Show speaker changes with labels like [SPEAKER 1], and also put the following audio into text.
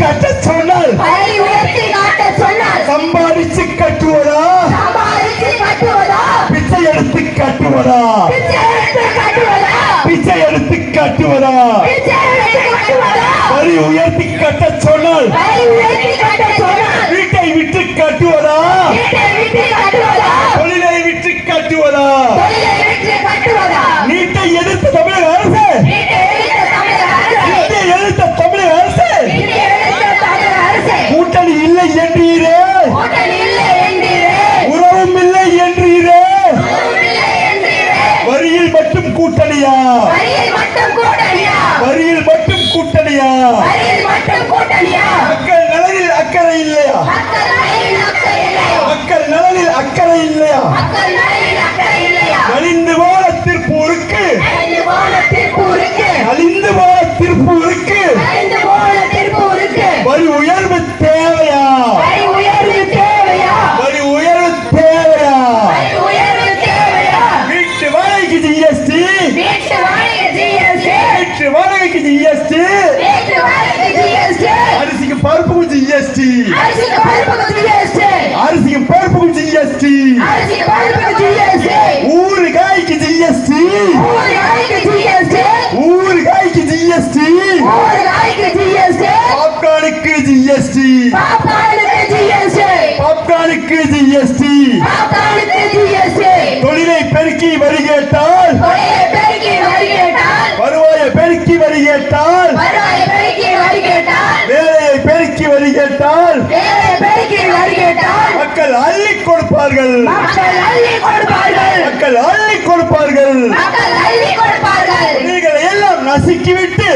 [SPEAKER 1] காட்ட சொன்னால்
[SPEAKER 2] வரி உயர்த்தி காட்ட சொன்னால்
[SPEAKER 1] சம்பாதிச்சு கட்டுவதா?
[SPEAKER 2] சம்பாதிச்சு கட்டுவதா?
[SPEAKER 1] பிச்சை எடுத்து கட்டுவதா?
[SPEAKER 2] பிச்சை எடுத்து கட்டுவதா?
[SPEAKER 1] பிச்சை எடுத்து கட்டுவதா?
[SPEAKER 2] பிச்சை எடுத்து கட்டுவதா?
[SPEAKER 1] வரி உயர்த்தி கட்ட சொன்னால்
[SPEAKER 2] வரி உயர்த்தி காட்ட
[SPEAKER 1] என்றீரே. உறவும் இல்லை என்றீரே. வரியில் மட்டும் கூட்டணியா?
[SPEAKER 2] வரியில் மட்டும் கூட்டணியா?
[SPEAKER 1] மக்கள் நலனில் அக்கறை இல்லையா?
[SPEAKER 2] மக்கள் நலனில் அக்கறை இல்லையா?
[SPEAKER 1] நலிந்து போன திருப்பூருக்கு
[SPEAKER 2] ஐந்து போன திருப்பூருக்கு
[SPEAKER 1] பருப்புக்கு ஜிஎஸ்டி
[SPEAKER 2] அரிசிக்கு பருப்புக்கு ஜிஎஸ்டி
[SPEAKER 1] அரிசிக்கு பருப்புக்கு ஜிஎஸ்டி
[SPEAKER 2] அரிசிக்கு பருப்புக்கு ஜிஎஸ்டி
[SPEAKER 1] ஊறுகாய்க்கு ஜிஎஸ்டி
[SPEAKER 2] ஊர் காய்க்கு ஜிஎஸ்டி
[SPEAKER 1] ஊறுகாய்க்கு ஜிஎஸ்டி
[SPEAKER 2] ஊர் காய்க்கு ஜிஎஸ்டி
[SPEAKER 1] பாப்கார்னுக்கு ஜிஎஸ்டி
[SPEAKER 2] பாப்பாளுக்கு ஜிஎஸ்டி
[SPEAKER 1] பாப்கார்னுக்கு ஜிஎஸ்டி
[SPEAKER 2] பாப்பாளுக்கு ஜிஎஸ்டி
[SPEAKER 1] தொழிலை பெருக்கி வரி
[SPEAKER 2] வரி கேட்டால்
[SPEAKER 1] வேலையை பெருக்கி வரி கேட்டால் மக்கள் அள்ளி கொடுப்பார்கள்.
[SPEAKER 2] மக்கள் அள்ளி கொடுப்பார்கள்.
[SPEAKER 1] தொழில்களை எல்லாம் நசுக்கிவிட்டு